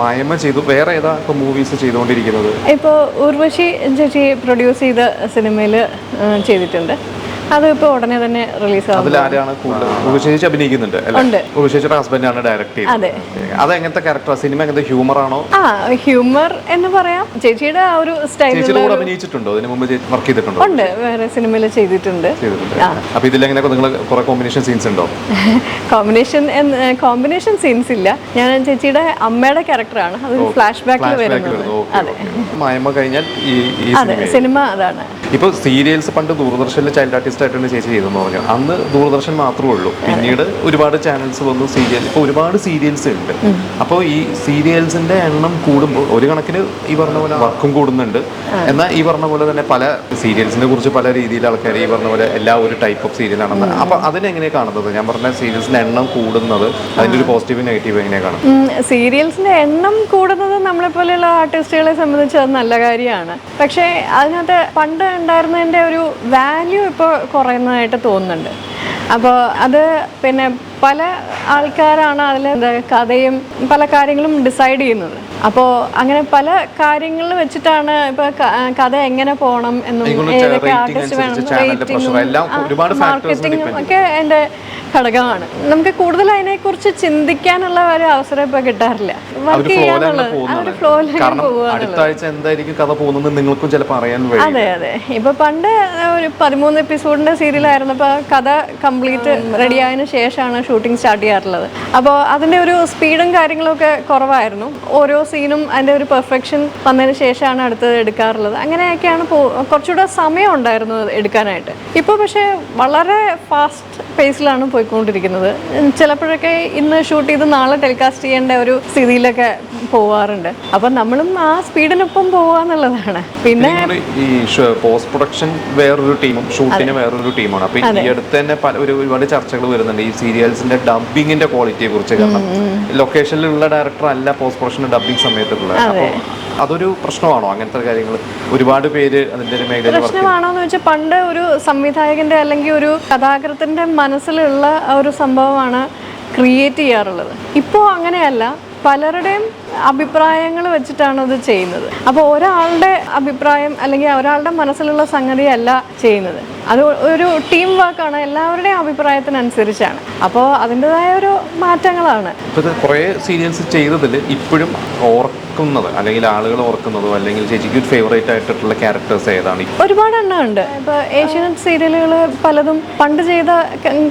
മായമ്മ ചെയ്തു വേറെ ഏതാ ഇപ്പൊ മൂവീസ് ചെയ്തുകൊണ്ടിരിക്കുന്നത്? ഇപ്പോൾ ഉർവശി ചേച്ചി പ്രൊഡ്യൂസ് ചെയ്ത സിനിമയിൽ ചെയ്തിട്ടുണ്ട്. അത് ഇപ്പോൾ ഉടനെ തന്നെ റിലീസ് ആരാണ് കൂടുതൽ അഭിനയിക്കുന്നുണ്ട്. അല്ലേ? ആണ് ഹസ്ബൻഡാണ് ഡയറക്ട്. ചെയ്യുന്നത് അത്. എങ്ങനത്തെ ക്യാരക്ടർ സിനിമ എങ്ങനത്തെ ഹ്യൂമർ ആണോ? ആ ഹ്യൂമർ എന്ന് പറയാം. ചേച്ചിയുടെ ആ ഒരു സ്റ്റൈലിൽ അഭിനയിച്ചിട്ടുണ്ടോ? അതിന് മുമ്പ് വർക്ക് ചെയ്തിട്ടുണ്ടോ? ഉണ്ട്. വേറെ സിനിമയിൽ ചെയ്തിട്ടുണ്ട്. അപ്പൊ ഇതിൽ ഇതിലെങ്ങനെ നിങ്ങൾ കുറെ കോമ്പിനേഷൻ സീൻസ് ഉണ്ടോ? കോമ്പിനേഷൻ കോമ്പിനേഷൻ സീൻസ് ഇല്ല. ഞാൻ ചേച്ചിയുടെ അമ്മയുടെ ക്യാരക്ടറാണ് അത് ഫ്ലാഷ് ബാക്കിൽ വരുന്നത്. okay. കഴിഞ്ഞാൽ ഈ സിനിമ അതാണ്. ഇപ്പൊ സീരിയൽസ് പണ്ട് ദൂരദർശനിലെ ചൈൽഡ് ആർട്ടിസ്റ്റ് ആയിട്ടാണ് ചേച്ചി ചെയ്തെന്ന് പറഞ്ഞു. അന്ന് ദൂരദർശൻ മാത്രമേ ഉള്ളൂ. പിന്നീട് ഒരുപാട് ചാനൽസ് വന്നു സീരിയൽ ഇപ്പോൾ ഒരുപാട് സീരിയൽസ് ഉണ്ട്. അപ്പോൾ ഈ സീരിയൽസിന്റെ എണ്ണം കൂടുമ്പോൾ ഒരു കണക്കിന് ഈ പറഞ്ഞ പോലെ വർക്കും കൂടുന്നുണ്ട്. എന്നാൽ ഈ പറഞ്ഞ പോലെ തന്നെ പല സീരിയൽസിനെ കുറിച്ച് പല രീതിയിൽ ആൾക്കാർ ഈ പറഞ്ഞ പോലെ എല്ലാ ഒരു ടൈപ്പ് ഓഫ് സീരിയലാണെന്ന് അപ്പോൾ അതിനെങ്ങനെ കാണുന്നത്? ഞാൻ പറഞ്ഞ സീരിയൽസിന്റെ എണ്ണം കൂടുന്നത് അതിന്റെ ഒരു പോസിറ്റീവ് നെഗറ്റീവ് എങ്ങനെ കാണുന്നത്? സീരിയൽസിന്റെ എണ്ണം കൂടുന്നത് നമ്മളെ പോലെയുള്ള ആർട്ടിസ്റ്റുകളെ സംബന്ധിച്ച് അത് നല്ല കാര്യമാണ്. പക്ഷേ അതിനകത്ത് പണ്ട് ഉണ്ടായിരുന്നതിന്റെ ഒരു വാല്യൂ ഇപ്പോൾ കുറയുന്നതായിട്ട് തോന്നുന്നുണ്ട്. അപ്പോൾ അത് പിന്നെ പല ആൾക്കാരാണ് അതിൽ കഥയും പല കാര്യങ്ങളും ഡിസൈഡ് ചെയ്യുന്നത്. അപ്പോൾ അങ്ങനെ പല കാര്യങ്ങൾ വെച്ചിട്ടാണ് ഇപ്പോൾ കഥ എങ്ങനെ പോകണം എന്നും ഏതൊക്കെ ആർട്ടിസ്റ്റ് വേണം factors മാർക്കറ്റിംഗും ഒക്കെ എന്റെ ഘടകമാണ്. നമുക്ക് കൂടുതൽ അതിനെക്കുറിച്ച് ചിന്തിക്കാനുള്ള ഒരു അവസരം ഇപ്പൊ കിട്ടാറില്ല. വർക്ക് ഫ്ലോയിൽ ആ ഒരു ഫ്ലോയിലേക്ക് കാരണം പോവുക അടുത്ത ആഴ്ച എന്തായിരിക്കും കഥ പോകുന്നത് നിങ്ങൾക്കും ചിലപ്പോൾ അറിയാൻ വഴി. അതെ അതെ. ഇപ്പൊ പണ്ട് ഒരു പതിമൂന്ന് എപ്പിസോഡിന്റെ സീരിയലായിരുന്നപ്പോൾ കഥ കംപ്ലീറ്റ് റെഡി ആയതിനു ശേഷമാണ് ഷൂട്ടിംഗ് സ്റ്റാർട്ട് ചെയ്യാറുള്ളത്. അപ്പോൾ അതിന്റെ ഒരു സ്പീഡും കാര്യങ്ങളൊക്കെ കുറവായിരുന്നു. ഓരോ സീനും അതിന്റെ ഒരു പെർഫെക്ഷൻ വന്നതിന് ശേഷമാണ് അടുത്തത് എടുക്കാറുള്ളത്. അങ്ങനെയൊക്കെയാണ് പോ കുറച്ചുകൂടെ സമയം ഉണ്ടായിരുന്നത് എടുക്കാനായിട്ട്. ഇപ്പോൾ പക്ഷേ വളരെ ഫാസ്റ്റ് പേസിലാണ് പോയിക്കൊണ്ടിരിക്കുന്നത്. ചിലപ്പോഴൊക്കെ ഇന്ന് ഷൂട്ട് ചെയ്ത് നാളെ ടെലികാസ്റ്റ് ചെയ്യേണ്ട ഒരു സ്ഥിതിയിലൊക്കെ പോവാറുണ്ട്. അപ്പം നമ്മളും ആ സ്പീഡിനൊപ്പം പോവാന്നുള്ളതാണ്. പിന്നെ ഈ പോസ്റ്റ് പ്രൊഡക്ഷൻ വേറൊരു ടീമും ഷൂട്ടിന് വേറൊരു ടീമാണ്. അപ്പൊ ഈ അടുത്ത് തന്നെ പല ഒരു ഒരുപാട് ചർച്ചകൾ വരുന്നുണ്ട്. ഈ സീരിയൽസിന്റെ ഡബിങ്ങിന്റെ ക്വാളിറ്റിയെ കുറിച്ച് കാരണം ലൊക്കേഷനിലുള്ള ഡയറക്ടർ അല്ല പോസ്റ്റ് പ്രൊഡക്ഷൻ ഡബിങ് സമയത്തുള്ളത് അതൊരു പ്രശ്നമാണോ? അങ്ങനത്തെ കാര്യങ്ങൾ ഒരുപാട് പേര് അതിന്റെ ഒരു വർക്ക് പ്രശ്നമാണോ എന്ന് വെച്ചാൽ പണ്ട് ഒരു സംവിധായകന്റെ അല്ലെങ്കിൽ ഒരു കഥാകൃത്തിന്റെ മനസ്സിലുള്ള ഒരു സംഭവമാണ് ക്രിയേറ്റ് ചെയ്യാറുള്ളത്. ഇപ്പോൾ അങ്ങനെയല്ല. പലരുടെയും അഭിപ്രായങ്ങൾ വെച്ചിട്ടാണ് അത് ചെയ്യുന്നത്. അപ്പോൾ ഒരാളുടെ അഭിപ്രായം അല്ലെങ്കിൽ ഒരാളുടെ മനസ്സിലുള്ള സംഗതിയല്ല ചെയ്യുന്നത്. അത് ഒരു ടീം വർക്കാണ് എല്ലാവരുടെയും അഭിപ്രായത്തിനനുസരിച്ചാണ്. അപ്പോൾ അതിന്റെതായ ഒരു മാറ്റങ്ങളാണ്. ഇപ്പൊ ഇത് കുറേ സീരിയൽസ് ചെയ്തതിൽ ഇപ്പോഴും ഓർക്കുന്നത് അല്ലെങ്കിൽ ആളുകൾ ഓർക്കുന്നതോ അല്ലെങ്കിൽ ചേച്ചിക്ക് ഫേവറേറ്റ് ആയിട്ടുള്ള ക്യാരക്ടേഴ്സ് ഏതാണ്? ഒരുപാട് എണ്ണം ഉണ്ട്. ഇപ്പോൾ ഏഷ്യാനെറ്റ് സീരിയലുകൾ പലതും പണ്ട് ചെയ്ത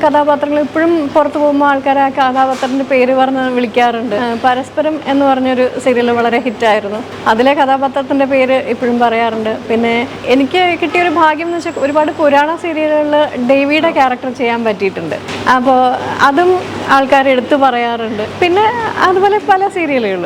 കഥാപാത്രങ്ങൾ ഇപ്പോഴും പുറത്തു പോകുമ്പോൾ ആൾക്കാർ ആ കഥാപാത്രത്തിന്റെ പേര് പറഞ്ഞ് വിളിക്കാറുണ്ട്. ആ, പരസ്പരം എന്ന് പറഞ്ഞൊരു സീരിയൽ വളരെ ഹിറ്റായിരുന്നു അതിലെ കഥാപാത്രത്തിന്റെ പേര് ഇപ്പോഴും പറയാറുണ്ട്. പിന്നെ എനിക്ക് കിട്ടിയൊരു ഭാഗ്യം എന്ന് വെച്ചാൽ ഒരുപാട് പുരാണ സീരിയലുകളിൽ ഡേവിയുടെ ക്യാരക്ടർ ചെയ്യാൻ പറ്റിയിട്ടുണ്ട്. അപ്പോൾ അതും ആൾക്കാർ എടുത്തു പറയാറുണ്ട്. പിന്നെ അതുപോലെ പല സീരിയലുകൾ